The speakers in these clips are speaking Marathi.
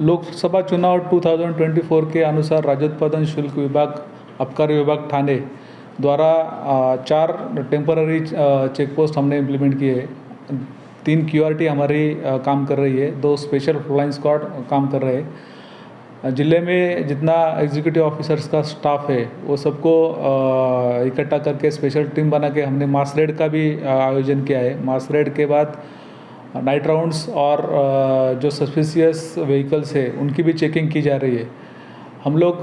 लोकसभा चुनाव 2024 के अनुसार राज्य उत्पादन शुल्क विभाग, आबकारी विभाग ठाणे द्वारा चार टेम्पररी चेकपोस्ट हमने इम्प्लीमेंट किए तीन क्यूआरटी हमारी काम कर रही है। दो स्पेशल फ्लाइंग स्क्वाड काम कर रहे हैं। ज़िले में जितना एग्जीक्यूटिव ऑफिसर्स का स्टाफ है, वो सबको इकट्ठा करके स्पेशल टीम बना के हमने मास रेड का भी आयोजन किया है। मास रेड के बाद नाइट राउंड्स और जो सस्पिशियस व्हीकल्स है, उनकी भी चेकिंग की जा रही है। हम लोग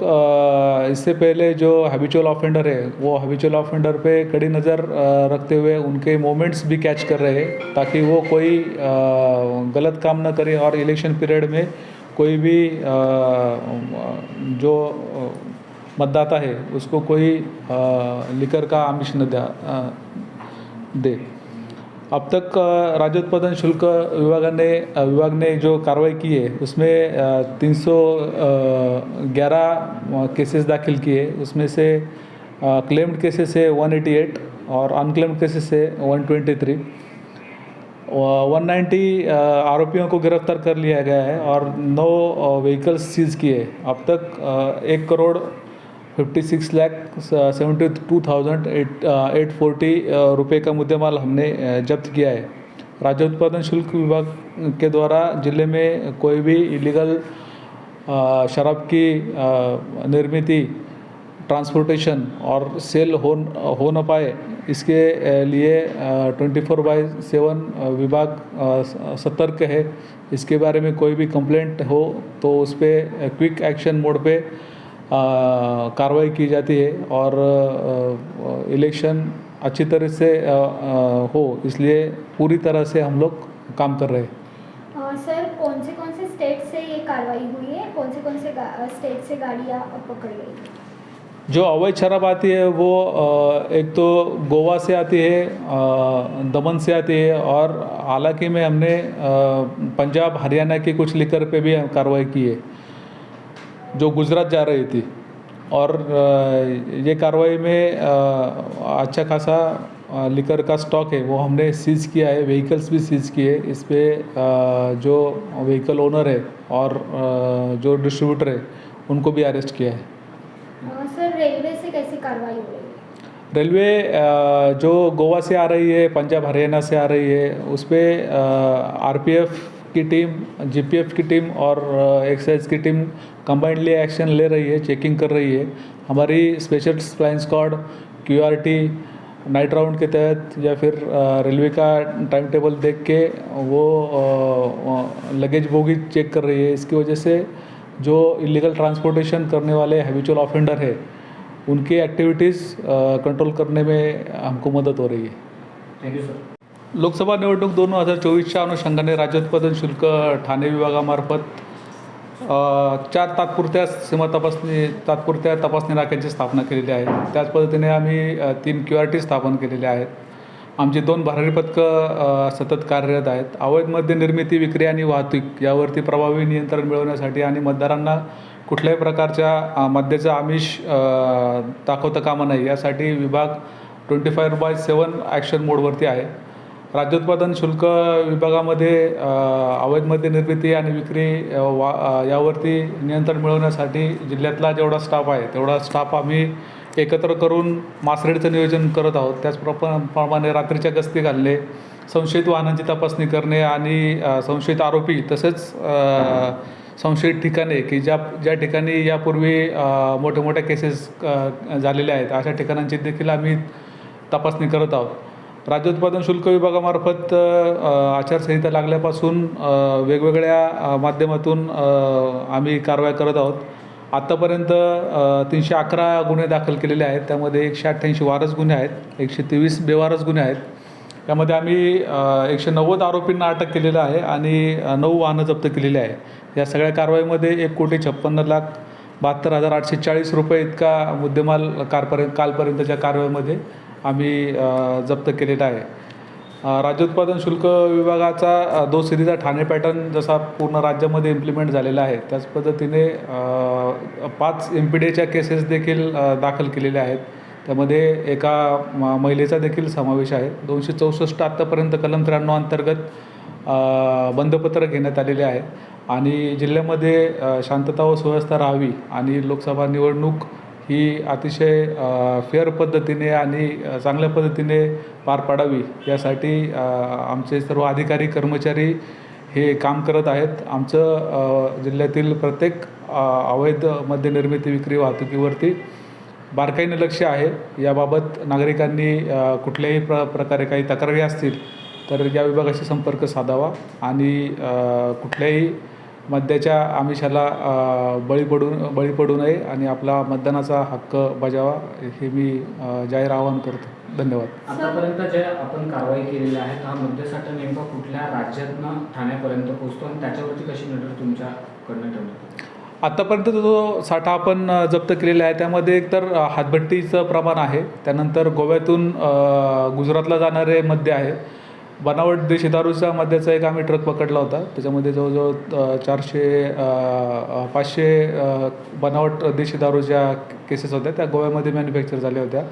इससे पहले जो हैबिचुअल ऑफेंडर है, वो हैबिचुअल ऑफेंडर पे कड़ी नज़र रखते हुए उनके मोमेंट्स भी कैच कर रहे हैं, ताकि वो कोई गलत काम ना करे और इलेक्शन पीरियड में कोई भी जो मतदाता है, उसको कोई लिकर का आमिश न दे। अब तक राज्य उत्पादन शुल्क विभाग ने विभाग ने जो कार्रवाई की है, उसमें तीन सौ ग्यारह केसेस दाखिल किए उसमें से क्लेम्ड केसेस है 188 और अनक्लेम्ड केसेस है 123 वन नाइन्टी आरोपियों को गिरफ़्तार कर लिया गया है और नौ व्हीकल्स सीज किए अब तक एक crore fifty six lakh seventy two thousand eight eight forty रुपये का मुद्देमाल हमने जब्त किया है। राज्य उत्पादन शुल्क विभाग के द्वारा ज़िले में कोई भी इलीगल शराब की निर्मित ट्रांसपोर्टेशन और सेल हो हो न पाए, इसके लिए ट्वेंटी फोर बाई सेवन विभाग सतर्क है। इसके बारे में कोई भी कंप्लेंट हो तो उस पर क्विक एक्शन मोड पे कार्रवाई की जाती है और इलेक्शन अच्छी तरह से हो इसलिए पूरी तरह से हम लोग काम कर रहे हैं। सर कौन से कौन से स्टेट से ये कार्रवाई हुई है? कौन से कौन से स्टेट से गाड़ियाँ पकड़ी गई जो अवैध शराब आती है वो एक तो गोवा से आती है दमन से आती है और हालाँकि में हमने पंजाब हरियाणा की कुछ लिकर पे भी कार्रवाई की है। जो गुजरात जा रही थी। और ये कार्रवाई में अच्छा खासा लिकर का स्टॉक है वो हमने सीज किया है व्हीकल्स भी सीज किए इस पर जो व्हीकल ओनर है और जो डिस्ट्रीब्यूटर है उनको भी अरेस्ट किया है। सर रेलवे से कैसी कार्रवाई हो रही है? रेलवे जो गोवा से आ रही है पंजाब हरियाणा से आ रही है उस पर आरपीएफ की टीम जीपीएफ की टीम और एक्साइज की टीम कंबाइंडली एक्शन ले रही है चेकिंग कर रही है। हमारी special flying squad QRT night round के तहत या फिर रेलवे का टाइम टेबल देख के वो लगेज बोगी चेक कर रही है। इसकी वजह से जो इलीगल ट्रांसपोर्टेशन करने वाले हैबिचुअल ऑफेंडर है, उनकी एक्टिविटीज़ कंट्रोल करने में हमको मदद हो रही है। थैंक यू सर लोकसभा निवडणूक दोन हजार चोवीसच्या अनुषंगाने राज्य उत्पादन शुल्क ठाणे विभागामार्फत चार तात्पुरत्या सीमा तपासणी तात्पुरत्या तपासणी नाक्यांची स्थापना केलेली आहे. त्याच पद्धतीने आम्ही तीन क्यू आर टी स्थापन केलेले आहेत. आमची दोन भरारी पथकं सतत कार्यरत आहेत. अवैध मद्य निर्मिती विक्री आणि वाहतूक यावरती प्रभावी नियंत्रण मिळवण्यासाठी आणि मतदारांना कुठल्याही प्रकारच्या मद्याचं आमिष दाखवता कामा नये यासाठी विभाग twenty five by seven action मोडवरती आहे. राज्य उत्पादन शुल्क विभागामध्ये अवैध मद्य निर्मिती आणि विक्री वा यावरती नियंत्रण मिळवण्यासाठी जिल्ह्यातला जेवढा स्टाफ आहे तेवढा स्टाफ आम्ही एकत्र करून मासरेडचं नियोजन करत आहोत. त्याचप्रमा प्रमाणे रात्रीच्या गस्ती घालणे संशयित वाहनांची तपासणी करणे आणि संशयित आरोपी तसेच संशयित ठिकाणे की ज्या ज्या ठिकाणी यापूर्वी मोठ्या मोठ्या केसेस झालेल्या आहेत अशा ठिकाणांची देखील आम्ही तपासणी करत आहोत. राज्य उत्पादन शुल्क विभागामार्फत आचारसंहिता लागल्यापासून वेगवेगळ्या माध्यमातून आम्ही कारवाई करत आहोत. आत्तापर्यंत तीनशे अकरा गुन्हे दाखल केलेले आहेत. त्यामध्ये एकशे अठ्ठ्याऐंशी वारस गुन्हे आहेत. एकशे तेवीस बेवारस गुन्हे आहेत. त्यामध्ये आम्ही एकशे नव्वद आरोपींना अटक केलेलं आहे आणि नऊ वाहनं जप्त केलेली आहे. या सगळ्या कारवाईमध्ये एक कोटी छप्पन्न लाख बहात्तर हजार आठशे चाळीस रुपये इतका मुद्देमाल कारपर्यंत कालपर्यंतच्या कारवाईमध्ये आम्ही जप्त केलेला आहे. राज्य उत्पादन शुल्क विभागाचा दो सिरीचा ठाणे पॅटर्न जसा पूर्ण राज्यामध्ये इम्प्लिमेंट झालेला आहे त्याच पद्धतीने पाच एम पी डीच्या केसेस देखील दाखल केलेल्या आहेत. त्यामध्ये एका म महिलेचा देखील समावेश आहे. दोनशे चौसष्ट आत्तापर्यंत कलम त्र्याण्णव अंतर्गत बंदपत्र घेण्यात आलेले आहे आणि जिल्ह्यामध्ये शांतता व सुव्यवस्था राहावी आणि लोकसभा निवडणूक ही अतिशय फेअर पद्धतीने आणि चांगल्या पद्धतीने पार पाडावी यासाठी आमचे सर्व अधिकारी कर्मचारी हे काम करत आहेत. आमचं जिल्ह्यातील प्रत्येक अवैध मद्यनिर्मिती विक्री वाहतुकीवरती बारकाईने लक्ष आहे. याबाबत नागरिकांनी कुठल्याही प्र प्रकारे काही तक्रारी असतील तर या विभागाशी संपर्क साधावा आणि कुठल्याही मद्याच्या आमिषाला बळी पडू बळी पडू नये आणि आपला मतदानाचा हक्क बजावा हे मी जाहीर आवाहन करतो. धन्यवाद. आतापर्यंत जे आपण कारवाई केलेली आहे हा मद्यसाठा नेमका कुठल्या राज्यातनं ठाण्यापर्यंत पोहोचतो आणि त्याच्यावरती कशी नजर तुमच्याकडनं ठेवली? आत्तापर्यंत जो साठा आपण जप्त केलेला आहे त्यामध्ये एकतर हातभट्टीचं प्रमाण आहे त्यानंतर गोव्यातून गुजरातला जाणारे मद्य आहे बनावट देशी दारूचा मद्याचा एक आम्ही ट्रक पकडला होता. त्याच्यामध्ये जवळजवळ चारशे पाचशे बनावट देशीदारूच्या केसेस होत्या त्या गोव्यामध्ये मॅन्युफॅक्चर झाल्या होत्या.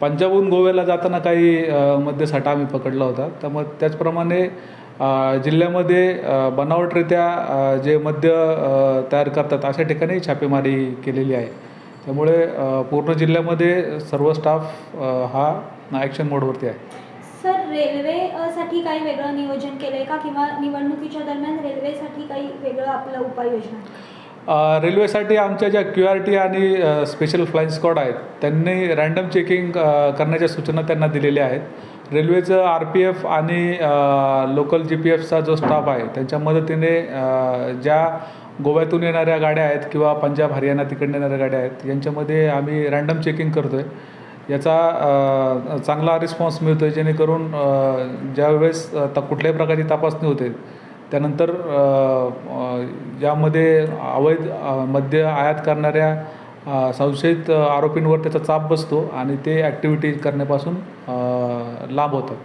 पंजाबहून गोव्याला जाताना काही मद्यसाठा आम्ही पकडला होता. त्यामुळे त्याचप्रमाणे जिल्ह्यामध्ये बनावटरित्या जे मद्य तयार करतात अशा ठिकाणी छापेमारी केलेली आहे. त्यामुळे पूर्ण जिल्ह्यामध्ये सर्व स्टाफ हा ॲक्शन मोडवरती आहे. सर रेल्वेसाठी काही वेगळं नियोजन केलं आहे का? किंवा निवडणुकीच्या दरम्यान रेल्वेसाठी काही वेगळं आपलं उपाययोजना रेल्वेसाठी आमच्या ज्या क्यू आर टी आणि स्पेशल फ्लाईंग स्क्वॉड आहेत त्यांनी रँडम चेकिंग करण्याच्या सूचना त्यांना दिलेल्या आहेत. रेल्वेचं आर पी एफ आणि लोकल जी पी एफचा जो स्टाफ आहे त्यांच्या मदतीने ज्या गोव्यातून येणाऱ्या गाड्या आहेत किंवा पंजाब हरियाणा तिकडनं येणाऱ्या गाड्या आहेत यांच्यामध्ये आम्ही रँडम चेकिंग करतो आहे याचा चांगला रिस्पॉन्स मिळतो आहे जेणेकरून ज्यावेळेस त कुठल्याही प्रकारची तपासणी होते त्यानंतर यामध्ये अवैध मद्य आयात करणाऱ्या संशयित आरोपींवर त्याचा चाप बसतो आणि ते ॲक्टिव्हिटी करण्यापासून लांब होतात.